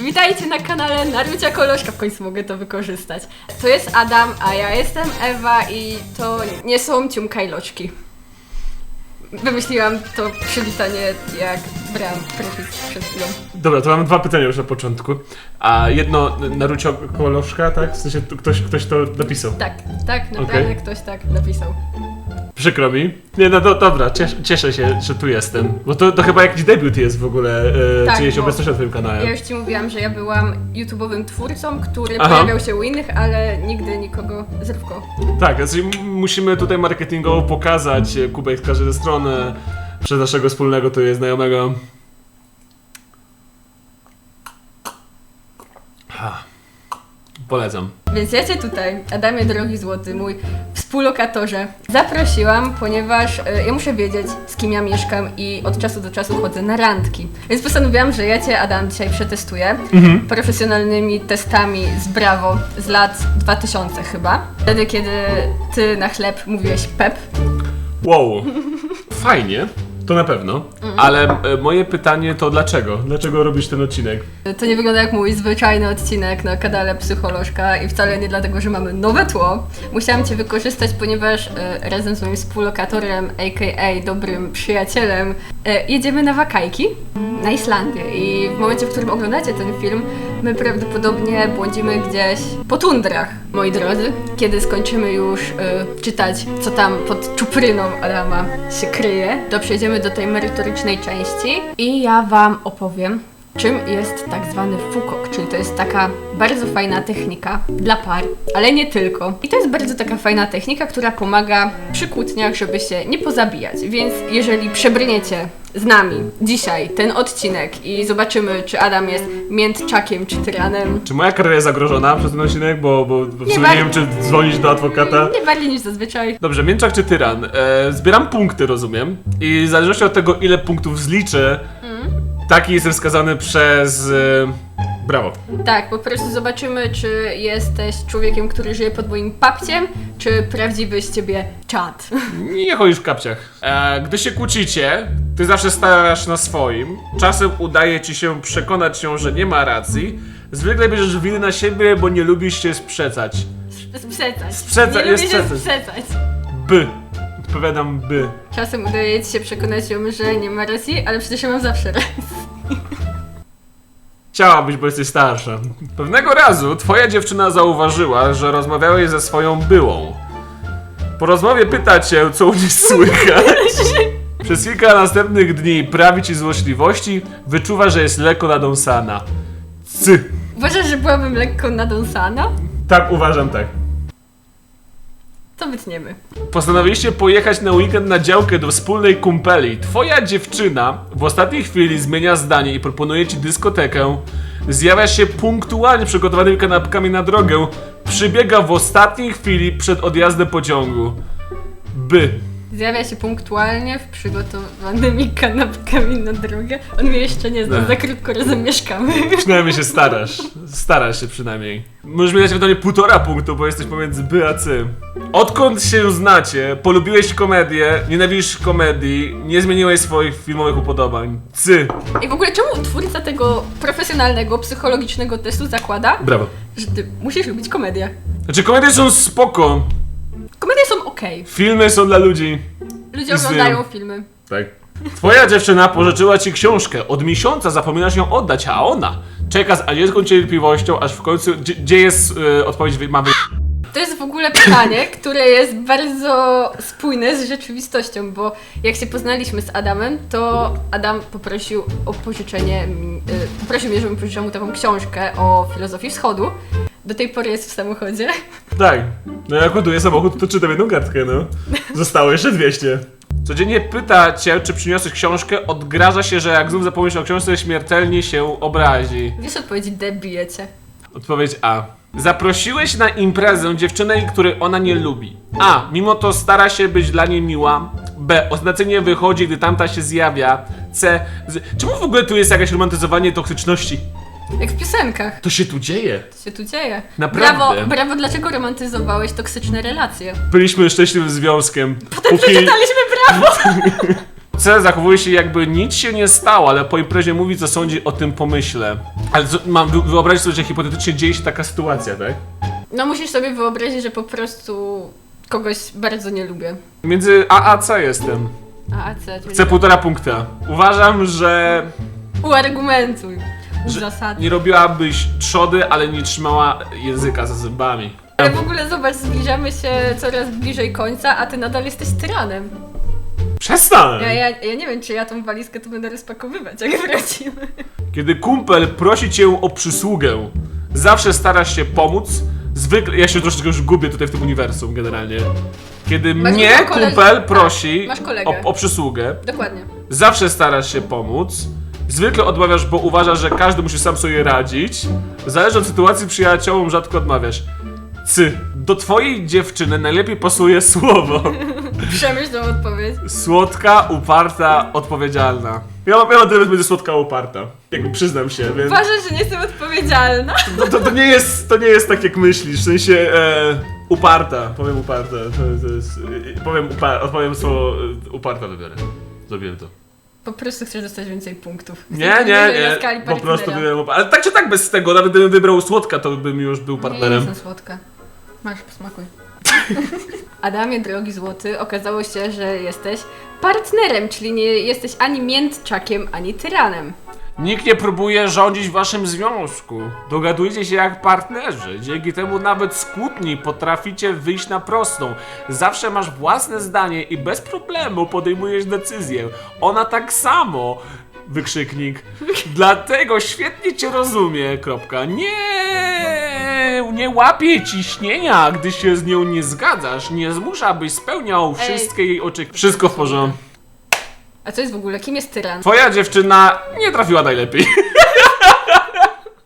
Witajcie na kanale Narucia Koloszka, w końcu mogę to wykorzystać. To jest Adam, a ja jestem Ewa i to nie są ciumka i loczki. Wymyśliłam to przywitanie jak brałam profit przed chwilą. Dobra, to mam dwa pytania już na początku. A jedno, Narucio Koloszka, tak? W sensie tu ktoś, ktoś to napisał. Tak, tak, naprawdę Okej. ktoś tak napisał. Przykro mi. Nie, no do, dobra, cies, cieszę się, że tu jestem. Bo to, to chyba jakiś debiut jest w ogóle, e, Tak, czyjejś bo- obecność na twoim kanale. Ja już ci mówiłam, że ja byłam YouTube'owym twórcą, który Aha. pojawiał się u innych, ale nigdy nikogo zrywko. Tak, m- musimy tutaj marketingowo pokazać e, Kubek z każdej strony, przez naszego wspólnego tu jest znajomego. Ha. Polecam. Więc ja Cię tutaj, Adamie Drogi Złoty, mój współlokatorze, zaprosiłam, ponieważ e, ja muszę wiedzieć, z kim ja mieszkam i od czasu do czasu chodzę na randki. Więc postanowiłam, że ja Cię, Adam, dzisiaj przetestuję profesjonalnymi testami z Bravo z lat 2000 chyba. Wtedy, kiedy Ty na chleb mówiłeś pep. Wow. Fajnie, to na pewno. Ale e, moje pytanie to dlaczego? Dlaczego robisz ten odcinek? To nie wygląda jak mój zwyczajny odcinek na kanale Psycholożka i wcale nie dlatego, że mamy nowe tło. Musiałam Cię wykorzystać, ponieważ e, razem z moim współlokatorem, a.k.a. dobrym przyjacielem, e, jedziemy na wakajki na Islandię i w momencie, w którym oglądacie ten film, my prawdopodobnie błądzimy gdzieś po tundrach, moi drodzy. Kiedy skończymy już e, czytać, co tam pod czupryną Adama się kryje, to przejdziemy do tej merytorycznej części i ja Wam opowiem, czym jest tak zwany fukok, czyli to jest taka bardzo fajna technika dla par, ale nie tylko. I to jest bardzo taka fajna technika, która pomaga przy kłótniach, żeby się nie pozabijać. Więc jeżeli przebrniecie z nami dzisiaj ten odcinek i zobaczymy, czy Adam jest miętczakiem czy tyranem, Czy moja kariera jest zagrożona przez ten odcinek? Bo, bo, bo w Nie nie wiem, czy dzwonić do adwokata. nie bardziej niż zazwyczaj. Dobrze, mięczak czy tyran? E, zbieram punkty, rozumiem. I w zależności od tego, ile punktów zliczę. Taki jestem wskazany przez... E, brawo. Tak, po prostu zobaczymy, czy jesteś człowiekiem, który żyje pod moim papciem, czy prawdziwy z ciebie czad. Nie chodzisz w kapciach. E, gdy się kłócicie, ty zawsze starasz na swoim. Czasem udaje ci się przekonać ją, że nie ma racji. Zwykle bierzesz winy na siebie, bo nie lubisz się sprzecać. Sprzecać. Sprzeca- nie jest lubię się sprzecać. sprzecać. By. Odpowiadam by. Czasem udaje ci się przekonać ją, że nie ma racji, ale przecież ja mam zawsze rację. Chciałabyś, bo jesteś starsza. Pewnego razu twoja dziewczyna zauważyła, że rozmawiałeś ze swoją byłą. Po rozmowie pyta cię, co u niej słychać. Przez kilka następnych dni prawi ci złośliwości, wyczuwa, że jest lekko nadąsana. Cy. Uważasz, że byłabym lekko nadąsana? Tak, uważam tak. To wytniemy. Postanowiliście pojechać na weekend na działkę do wspólnej kumpeli. Twoja dziewczyna w ostatniej chwili zmienia zdanie i proponuje ci dyskotekę. Zjawia się punktualnie przygotowanymi kanapkami na drogę. Przybiega w ostatniej chwili przed odjazdem pociągu. By. Zjawia się punktualnie w przygotowanymi kanapkami na drogę. On mnie jeszcze nie zna, za krótko razem mieszkamy. Przynajmniej się starasz. Starasz się przynajmniej. Możesz mi dać ewentualnie półtora punktu, bo jesteś pomiędzy by a cy. Odkąd się znacie, polubiłeś komedię, nienawidzisz komedii, nie zmieniłeś swoich filmowych upodobań. Cy. I w ogóle czemu twórca tego profesjonalnego, psychologicznego testu zakłada, Brawo. że ty musisz lubić komedię? Znaczy komedie są spoko. Komedie są okej. Filmy są dla ludzi. Ludzie I z- oglądają filmy. Tak. Twoja dziewczyna pożyczyła ci książkę. Od miesiąca zapominasz ją oddać, a ona czeka z anielską cierpliwością, aż w końcu. Gdzie, gdzie jest y, odpowiedź? wy- Ma wy... To jest w ogóle pytanie, które jest bardzo spójne z rzeczywistością, bo jak się poznaliśmy z Adamem, to Adam poprosił o pożyczenie, mi- y, poprosił mnie, żebym pożyczyła mu taką książkę o filozofii wschodu. Do tej pory jest w samochodzie. Tak. No jak ładuję samochód, to czytam jedną kartkę, no. Zostało jeszcze 200. Codziennie pyta cię, czy przyniosłeś książkę, odgraża się, że jak znów zapomnisz o książce, śmiertelnie się obrazi. Wiesz odpowiedzi, debijecie. Odpowiedź A. Zaprosiłeś na imprezę dziewczynę, której ona nie lubi. A. Mimo to stara się być dla niej miła. B. Oznacenie wychodzi, gdy tamta się zjawia. C. Z... Czemu w ogóle tu jest jakieś romantyzowanie toksyczności? Jak w piosenkach. To się tu dzieje. Co się tu dzieje? Naprawdę. Brawo, brawo, dlaczego romantyzowałeś toksyczne relacje? Byliśmy szczęśliwym związkiem. Potem przeczytaliśmy brawo! C zachowuje się jakby nic się nie stało, ale po imprezie mówi co sądzi o tym pomyśle. Ale co, mam wy- wyobrazić sobie, że hipotetycznie dzieje się taka sytuacja, tak? No musisz sobie wyobrazić, że po prostu kogoś bardzo nie lubię. Między A a C jestem. A, a C. Chcę półtora punkta. Uważam, że Uargumentuj. Uzasadnij. nie robiłabyś trzody, ale nie trzymała języka za zębami. Ale w ogóle zobacz, zbliżamy się coraz bliżej końca, a ty nadal jesteś tyranem. Przestań! Ja, ja, ja nie wiem, czy ja tą walizkę tu będę rozpakowywać, jak wrócimy. Kiedy kumpel prosi cię o przysługę, zawsze starasz się pomóc. Zwykle, ja się troszeczkę już gubię tutaj w tym uniwersum generalnie. Kiedy Masz mnie taką koleż- kumpel tak, prosi masz kolegę. o, o przysługę, Dokładnie. zawsze starasz się pomóc. Zwykle odmawiasz, bo uważasz, że każdy musi sam sobie radzić. Zależy od sytuacji, przyjaciołom rzadko odmawiasz. Cy, do twojej dziewczyny najlepiej pasuje słowo. Przemyśl tą odpowiedź. Słodka, uparta, odpowiedzialna. Ja mam, ja mam tyle będzie słodka, uparta. Jakby przyznam się, więc... Uważasz, że nie jestem odpowiedzialna? To, to, to, nie jest, to nie jest tak jak myślisz, w sensie e, uparta, powiem uparta, to, to jest, e, powiem, upa, odpowiem słowo e, uparta wybiorę. Zrobiłem to. Po prostu chcesz dostać więcej punktów. Chcesz Nie, nie, nie, po prostu uparta. Ale tak czy tak bez tego, nawet gdybym wybrał słodka, to bym już był Nie partnerem. jestem słodka. Masz, posmakuj. Adamie, drogi złoty, okazało się, że jesteś partnerem, czyli nie jesteś ani miętczakiem, ani tyranem. Nikt nie próbuje rządzić w waszym związku. Dogadujcie się jak partnerzy. Dzięki temu nawet skutni potraficie wyjść na prostą. Zawsze masz własne zdanie i bez problemu podejmujesz decyzję. Ona tak samo. Wykrzyknik. Dlatego świetnie cię rozumie. Kropka. Nie, nie łapie ciśnienia, gdy się z nią nie zgadzasz. Nie zmusza, byś spełniał wszystkie jej oczekiwania. Wszystko w porządku. A co jest w ogóle? Kim jest tyran? Twoja dziewczyna nie trafiła najlepiej.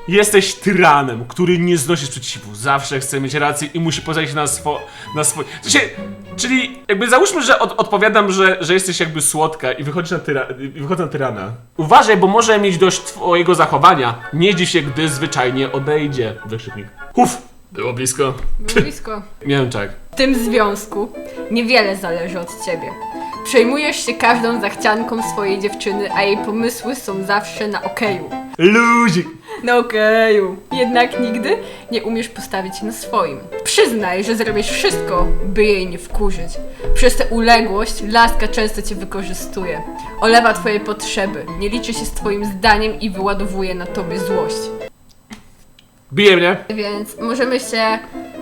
Jesteś tyranem, który nie znosi sprzeciwu. Zawsze chce mieć rację i musi pozwolić na swo... na swoje... W sensie, czyli jakby załóżmy, że od, odpowiadam, że, że jesteś jakby słodka i wychodzisz na, tyra... i wychodzę na tyrana. Uważaj, bo może mieć dość twojego zachowania. Nie dziw się, gdy zwyczajnie odejdzie. Wykrzyknik. Huf! Było blisko. Było blisko. Miałem czak. W tym związku niewiele zależy od ciebie. Przejmujesz się każdą zachcianką swojej dziewczyny, a jej pomysły są zawsze na okeju. Luzik! Na okeju. Jednak nigdy nie umiesz postawić na swoim. Przyznaj, że zrobisz wszystko, by jej nie wkurzyć. Przez tę uległość laska często cię wykorzystuje. Olewa twoje potrzeby, nie liczy się z twoim zdaniem i wyładowuje na tobie złość. Bije mnie. Więc możemy się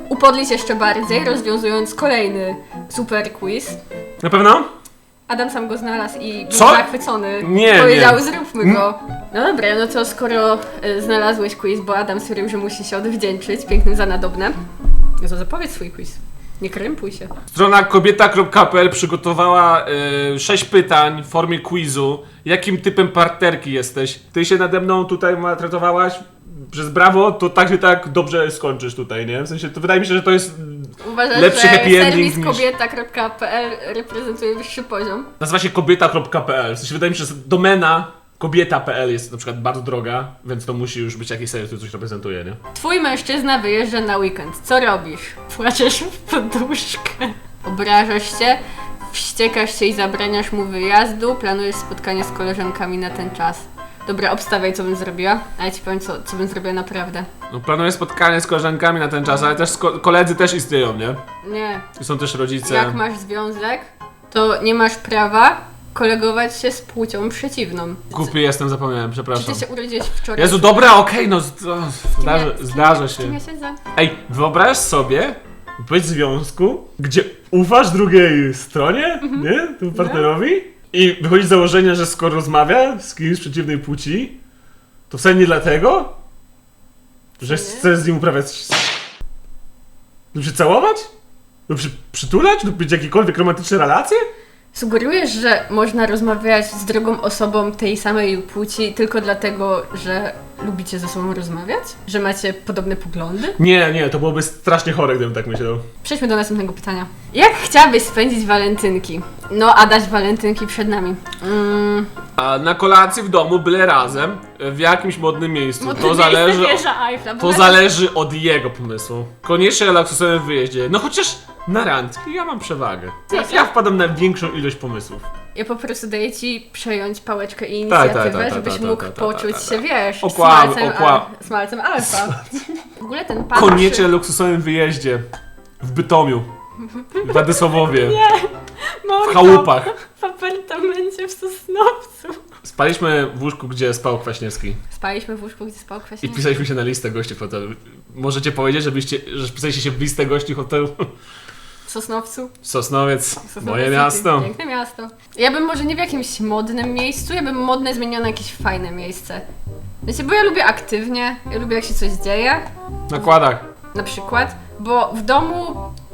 upodlić jeszcze bardziej, rozwiązując kolejny super quiz. Na pewno? Adam sam go znalazł i był Co? zachwycony. Nie, Powiedział, nie. zróbmy go. No dobra, no to skoro y, znalazłeś quiz, bo Adam stwierdził, że musi się odwdzięczyć pięknym za nadobne, no to zapowiedz swój quiz. Nie krępuj się. Strona kobieta.pl przygotowała e, sześć pytań w formie quizu. Jakim typem partnerki jesteś? Ty się nade mną tutaj maltretowałaś przez brawo, to tak czy tak dobrze skończysz tutaj, nie? W sensie, to wydaje mi się, że to jest... Uważasz, Lepszy że happy ending serwis niż- kobieta.pl reprezentuje wyższy poziom? Nazywa się kobieta.pl. W sensie, wydaje mi się, że domena kobieta.pl jest na przykład bardzo droga, więc to musi już być jakiś serwis, który coś reprezentuje, nie? Twój mężczyzna wyjeżdża na weekend. Co robisz? Płaczesz w poduszkę. Obrażasz się, wściekasz się i zabraniasz mu wyjazdu, planujesz spotkanie z koleżankami na ten czas. Dobra, obstawiaj, co bym zrobiła, a ja ci powiem, co, co bym zrobiła naprawdę. No, planuję spotkanie z koleżankami na ten czas, ale też sko- koledzy też istnieją, nie? Nie, I są też rodzice. jak masz związek, to nie masz prawa kolegować się z płcią przeciwną. Głupi jestem, zapomniałem, Czy przepraszam. ty się urodziłeś wczoraj? Jezu, dobra, okej, no z- to zdarza, Z kim ja- zdarza z kim się. ja siedzę? Ej, wyobraź sobie być w związku, gdzie ufasz drugiej stronie, Mhm. nie? Temu partnerowi i wychodzi z założenia, że skoro rozmawia z kimś przeciwnej płci, to wcale nie dlatego, że chcesz z nim uprawiać lub się całować? Lub się przytulać? Lub mieć jakiekolwiek romantyczne relacje? Sugerujesz, że można rozmawiać z drugą osobą tej samej płci tylko dlatego, że lubicie ze sobą rozmawiać? Że macie podobne poglądy? Nie, nie, to byłoby strasznie chore, gdybym tak myślał. Przejdźmy do następnego pytania. Jak chciałabyś spędzić walentynki? No, a dać walentynki przed nami. Mm, A na kolacji w domu, byle razem, w jakimś modnym miejscu. modne to zależy. miejsce od- wieża Eiffla, To zależy od jego pomysłu. Koniecznie relaksowałem w wyjeździe. No chociaż na randki ja mam przewagę. Ja, ja wpadam na większą ilość pomysłów. Ja po prostu daję ci przejąć pałeczkę i Tak, tak, inicjatywę, tak, tak, żebyś tak, mógł tak, poczuć się, wiesz, Okłam- smalcem, okłam- al- smalcem alfa. W ogóle ten pan Koniecznie przy... luksusowym wyjeździe. W Bytomiu. W Władysławowie. W chałupach. W apartamencie w Sosnowcu. Spaliśmy w łóżku, gdzie spał Kwaśniewski. Spaliśmy w łóżku, gdzie spał I Kwaśniewski. wpisaliśmy się na listę gości hotelu. Możecie powiedzieć, żebyście, że wpisaliście się w listę gości hotelu? Sosnowcu. Sosnowiec, Sosnowiec moje City. miasto. Piękne miasto. Ja bym może nie w jakimś modnym miejscu, ja bym modne zmieniła na jakieś fajne miejsce. Wiecie, bo ja lubię aktywnie, ja lubię jak się coś dzieje, Na kładach. na przykład, bo w domu,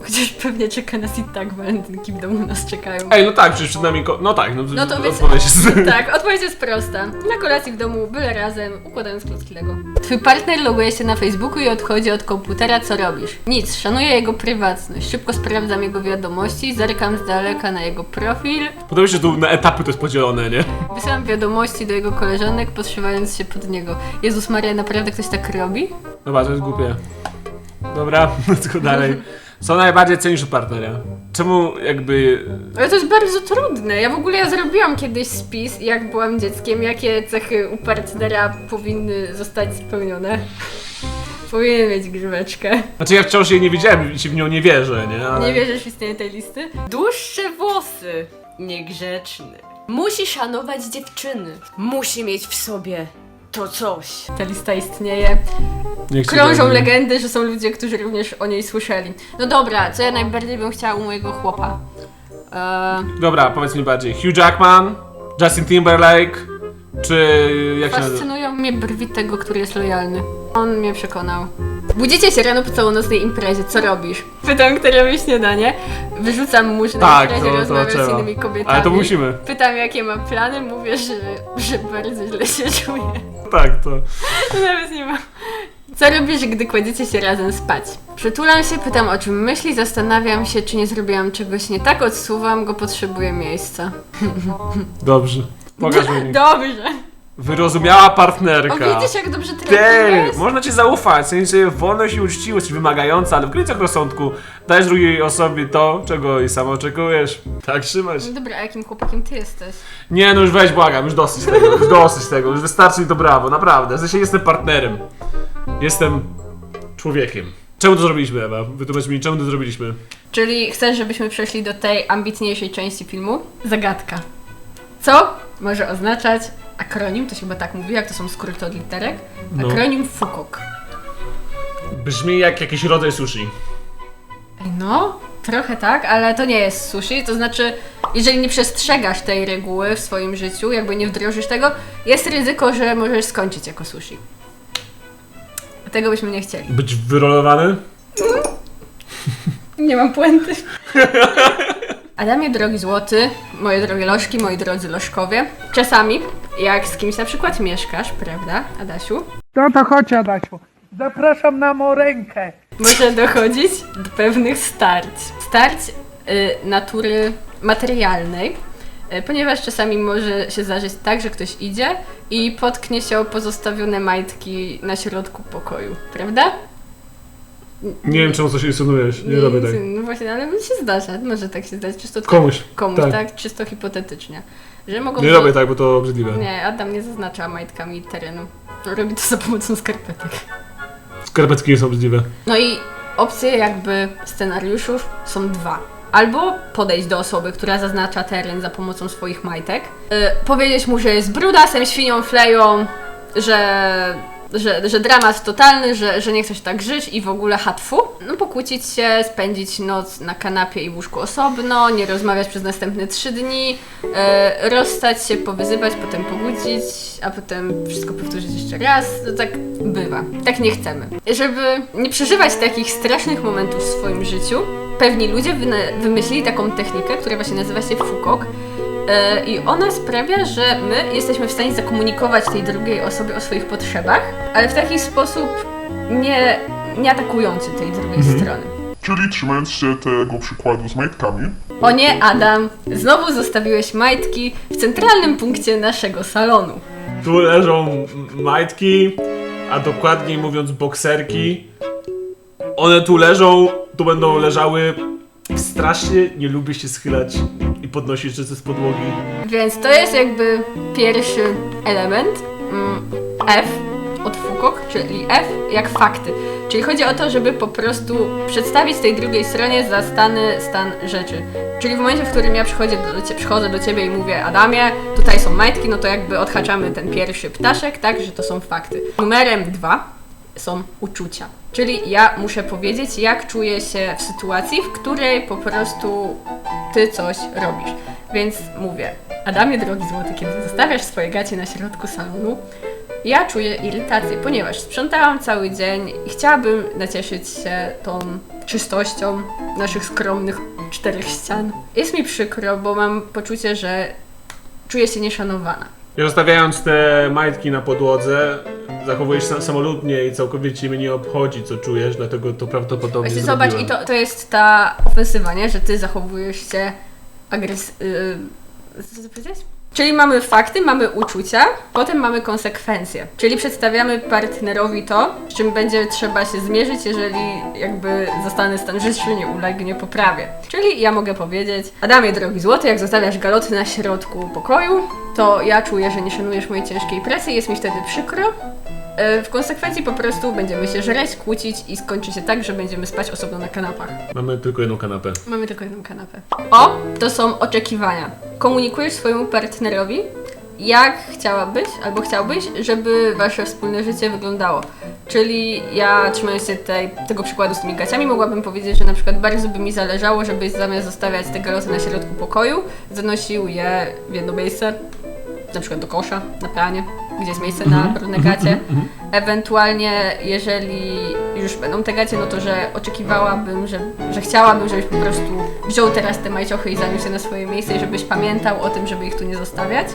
chociaż pewnie czeka nas i tak walentynki w domu nas czekają. Ej, no tak, przecież przed nami... Ko- no tak, no, No to więc- odpowiedź jest... Tak, odpowiedź jest prosta. Na kolacji w domu, byle razem, układając klocki Lego. Twój partner loguje się na Facebooku i odchodzi od komputera, co robisz? Nic, szanuję jego prywatność. Szybko sprawdzam jego wiadomości, zerkam z daleka na jego profil, Podoba mi się, że tu na etapy to jest podzielone, nie? wysyłam wiadomości do jego koleżanek, podszywając się pod niego. Jezus Maria, naprawdę ktoś tak robi? Dobra, to jest głupie. Dobra, tylko dalej. Co najbardziej cenisz u partnera? Czemu jakby... Ale to jest bardzo trudne. Ja w ogóle ja zrobiłam kiedyś spis, jak byłam dzieckiem, jakie cechy u partnera powinny zostać spełnione. Powinien mieć grzyweczkę. Znaczy ja wciąż jej nie widziałem i się w nią nie wierzę, nie? Ale... Nie wierzysz w istnienie tej listy? Dłuższe włosy. Niegrzeczny. Musi szanować dziewczyny. Musi mieć w sobie to coś. Ta lista istnieje. Krążą legendy, że są ludzie, którzy również o niej słyszeli. No dobra, co ja najbardziej bym chciała u mojego chłopa? Eee, Dobra, powiedz mi bardziej. Hugh Jackman? Justin Timberlake? Czy jak się nazywa? fascynują mnie brwi tego, który jest lojalny. On mnie przekonał. Budzicie się rano po całonocnej imprezie, co robisz? Pytam, kto robi śniadanie. Wyrzucam mu, że na Tak, imprezie to- to z trzeba. innymi kobietami. Ale to musimy. Pytam, jakie ma plany, mówię, że, że bardzo źle się czuję. Tak, to... Nawet nie ma. Co robisz, gdy kładziecie się razem spać? Przytulam się, pytam o czym myśli, zastanawiam się, czy nie zrobiłam czegoś nie tak, odsuwam go, potrzebuję miejsca. Dobrze. Pokaż mi. Dobrze. Wyrozumiała O, partnerka. widzisz, jak dobrze Ty, trafiłeś? można ci zaufać, w sensie wolność i uczciwość wymagająca, ale w granicach rozsądku dajesz drugiej osobie to, czego i sam oczekujesz. Tak trzymać. No Dobra, a jakim chłopakiem ty jesteś? Nie, no już weź, błagam, już dosyć tego, już dosyć tego, już wystarczy i to brawo, naprawdę. W sensie jestem partnerem. Jestem człowiekiem. Czemu to zrobiliśmy, Ewa? Wytłumacz mi, czemu to zrobiliśmy? Czyli chcesz, żebyśmy przeszli do tej ambitniejszej części filmu? Zagadka. Co może oznaczać akronim, to się chyba tak mówi, jak to są skróty od literek? No. Akronim FUKOK. Brzmi jak jakiś rodzaj sushi. Ej, No, trochę tak, ale to nie jest sushi. To znaczy, jeżeli nie przestrzegasz tej reguły w swoim życiu, jakby nie wdrożysz tego, jest ryzyko, że możesz skończyć jako sushi. Tego byśmy nie chcieli. Być wyrolowany? Nie mam puenty. Adamie, drogi złoty, moje drogie lożki, moi drodzy lożkowie, czasami, jak z kimś na przykład mieszkasz, prawda, Adasiu, No to chodź Adasiu. Zapraszam na morękę. może dochodzić do pewnych starć. Starć y, natury materialnej, ponieważ czasami może się zdarzyć tak, że ktoś idzie i potknie się o pozostawione majtki na środku pokoju, prawda? Nie wiem, czemu coś insynuujesz, nie robię tak. No właśnie, ale mi się zdarza, może tak się zdać, czysto Komuś. komuś, tak. tak. czysto hipotetycznie. Że mogą Nie to- robię tak, bo to obrzydliwe. Nie, Adam nie zaznacza majtkami terenu. Robi to za pomocą skarpetek. Skarpetki nie są obrzydliwe. No i opcje jakby scenariuszów są dwa. Albo podejść do osoby, która zaznacza teren za pomocą swoich majtek, yy, powiedzieć mu, że jest brudasem, świnią, fleją, że, że, że dramat totalny, że, że nie chce się tak żyć i w ogóle hatfu. No pokłócić się, spędzić noc na kanapie i łóżku osobno, nie rozmawiać przez następne trzy dni, yy, rozstać się, powyzywać, potem pobudzić, a potem wszystko powtórzyć jeszcze raz. To tak bywa. Tak nie chcemy. Żeby nie przeżywać takich strasznych momentów w swoim życiu, pewni ludzie wymyślili taką technikę, która właśnie nazywa się fukok. E, I ona sprawia, że my jesteśmy w stanie zakomunikować tej drugiej osobie o swoich potrzebach, ale w taki sposób nie, nie atakujący tej drugiej strony. Czyli trzymając się tego przykładu z majtkami, O nie, Adam, znowu zostawiłeś majtki w centralnym punkcie naszego salonu. Tu leżą majtki, a dokładniej mówiąc bokserki. One tu leżą, tu będą leżały. Strasznie nie lubię się schylać i podnosisz rzeczy z podłogi. Więc to jest jakby pierwszy element. mm, F od Foucault, czyli F jak fakty. Czyli chodzi o to, żeby po prostu przedstawić tej drugiej stronie zastany stan rzeczy. Czyli w momencie, w którym ja przychodzę do, przychodzę do ciebie i mówię, Adamie, tutaj są majtki, no to jakby odhaczamy ten pierwszy ptaszek, tak, że to są fakty. Numerem dwa są uczucia. Czyli ja muszę powiedzieć, jak czuję się w sytuacji, w której po prostu ty coś robisz. Więc mówię, Adamie drogi złoty, kiedy zostawiasz swoje gacie na środku salonu, ja czuję irytację, ponieważ sprzątałam cały dzień i chciałabym nacieszyć się tą czystością naszych skromnych czterech ścian. Jest mi przykro, bo mam poczucie, że czuję się nieszanowana. I zostawiając te majtki na podłodze, zachowujesz się samolubnie i całkowicie mnie nie obchodzi, co czujesz, dlatego to prawdopodobnie Właśnie zobacz, i to, to jest ta ofensywa, nie? Że ty zachowujesz się agres... Yy, co ty powiedziałeś? Czyli mamy fakty, mamy uczucia, potem mamy konsekwencje. Czyli przedstawiamy partnerowi to, z czym będzie trzeba się zmierzyć, jeżeli jakby zostany stan rzeczy nie ulegnie poprawie. Czyli ja mogę powiedzieć, Adamie drogi złoty, jak zostawiasz galoty na środku pokoju, to ja czuję, że nie szanujesz mojej ciężkiej pracy, jest mi wtedy przykro, W konsekwencji po prostu będziemy się żreć, kłócić i skończy się tak, że będziemy spać osobno na kanapach. Mamy tylko jedną kanapę. Mamy tylko jedną kanapę. O, to są oczekiwania. Komunikujesz swojemu partnerowi, jak chciałabyś albo chciałbyś, żeby wasze wspólne życie wyglądało. Czyli ja, trzymając się tej, tego przykładu z tymi gaciami, mogłabym powiedzieć, że na przykład bardzo by mi zależało, żebyś zamiast zostawiać te galoty na środku pokoju, zanosił je w jedno miejsce, na przykład do kosza, na pranie, gdzie jest miejsce na brudne gacie. Ewentualnie, jeżeli już będą te gacie, no to że oczekiwałabym, że, że chciałabym, żebyś po prostu wziął teraz te majciochy i zaniósł je na swoje miejsce i żebyś pamiętał o tym, żeby ich tu nie zostawiać.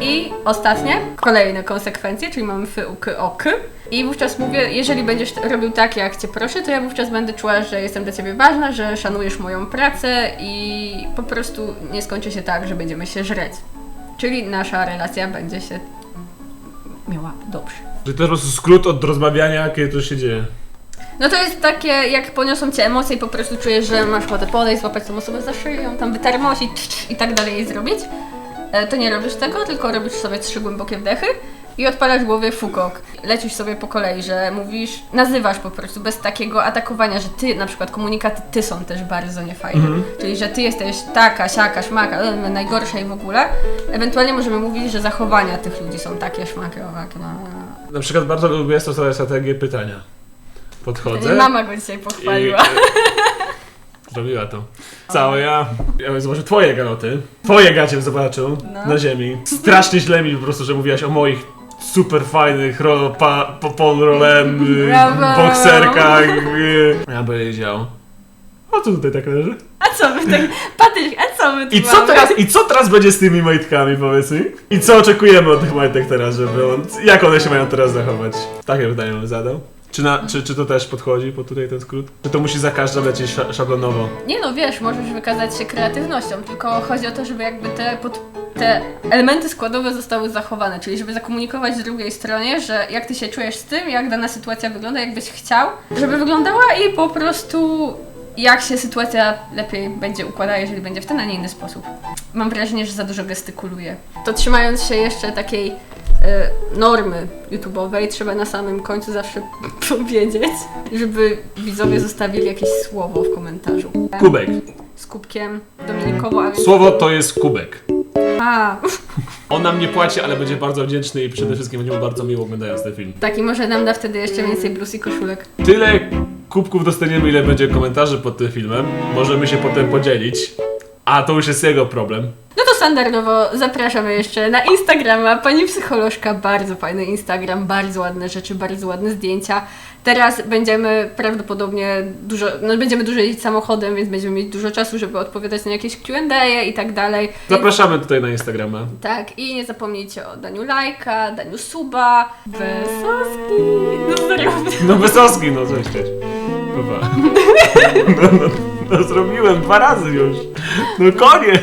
I ostatnie, kolejne konsekwencje, czyli mamy fy, u, k, o, k. I wówczas mówię, jeżeli będziesz robił tak, jak cię proszę, to ja wówczas będę czuła, że jestem dla ciebie ważna, że szanujesz moją pracę i po prostu nie skończy się tak, że będziemy się żreć. Czyli nasza relacja będzie się miała dobrze. Że to jest po prostu skrót od rozmawiania, kiedy to się dzieje. No to jest takie, jak poniosą cię emocje i po prostu czujesz, że masz ochotę podejść, złapać tą osobę za szyję, tam cz, i tak dalej jej zrobić. E, to nie robisz tego, tylko robisz sobie trzy głębokie wdechy i odpalasz w głowie fukok. Lecisz sobie po kolei, że mówisz, nazywasz po prostu bez takiego atakowania, że ty, na przykład komunikaty ty są też bardzo niefajne. Czyli, że ty jesteś taka, siaka, szmaka, e, najgorsza i w ogóle. Ewentualnie możemy mówić, że zachowania tych ludzi są takie, szmakie, owakie, no. Na przykład bardzo lubię stosować strategię pytania. Podchodzę. Mama go dzisiaj pochwaliła. I... Zrobiła to. Całe ja. Ja bym zobaczył twoje galoty. Twoje gacie zobaczył No. na ziemi. Strasznie źle mi po prostu, że mówiłaś o moich super fajnych ro, pa, Rolen, y, Brawo. bokserkach. y. Ja bym powiedział. O co tutaj tak leży? A co my tak... Patryk, a co my tu I co mamy? teraz, i co teraz będzie z tymi majtkami, powiedz mi? I co oczekujemy od tych majtek teraz, żeby on, jak one się mają teraz zachować? Takie pytanie bym zadał. Czy, na, czy, czy to też podchodzi po tutaj ten skrót? Czy to musi za każdym lecieć sza, szablonowo? Nie no, wiesz, możesz wykazać się kreatywnością, tylko chodzi o to, żeby jakby te, pod, te elementy składowe zostały zachowane, czyli żeby zakomunikować z drugiej stronie, że jak ty się czujesz z tym, jak dana sytuacja wygląda, jakbyś chciał, żeby wyglądała i po prostu jak się sytuacja lepiej będzie układała, jeżeli będzie w ten, a nie inny sposób. Mam wrażenie, że za dużo gestykuluję. To trzymając się jeszcze takiej e, normy YouTube'owej, trzeba na samym końcu zawsze powiedzieć, żeby widzowie zostawili jakieś słowo w komentarzu. Kubek. Z kubkiem dominikowo, a więc... Słowo to jest kubek. A, On nam nie płaci, ale będzie bardzo wdzięczny i przede wszystkim będzie mu bardzo miło oglądając ten film. tak i może nam da wtedy jeszcze więcej bluz i koszulek. Tyle kubków dostaniemy, ile będzie komentarzy pod tym filmem. Możemy się potem podzielić. A to już jest jego problem. No to standardowo zapraszamy jeszcze na Instagrama. Pani psycholożka, bardzo fajny Instagram, bardzo ładne rzeczy, bardzo ładne zdjęcia. Teraz będziemy prawdopodobnie dużo, no będziemy dużo jeździć samochodem, więc będziemy mieć dużo czasu, żeby odpowiadać na jakieś Q&A i tak dalej. Zapraszamy tutaj na Instagrama. tak, i nie zapomnijcie o daniu lajka, daniu suba, Wesoski, no zdrowia. No Wysocki, no coś też. Chyba. No, no, no zrobiłem dwa razy już. No koniec.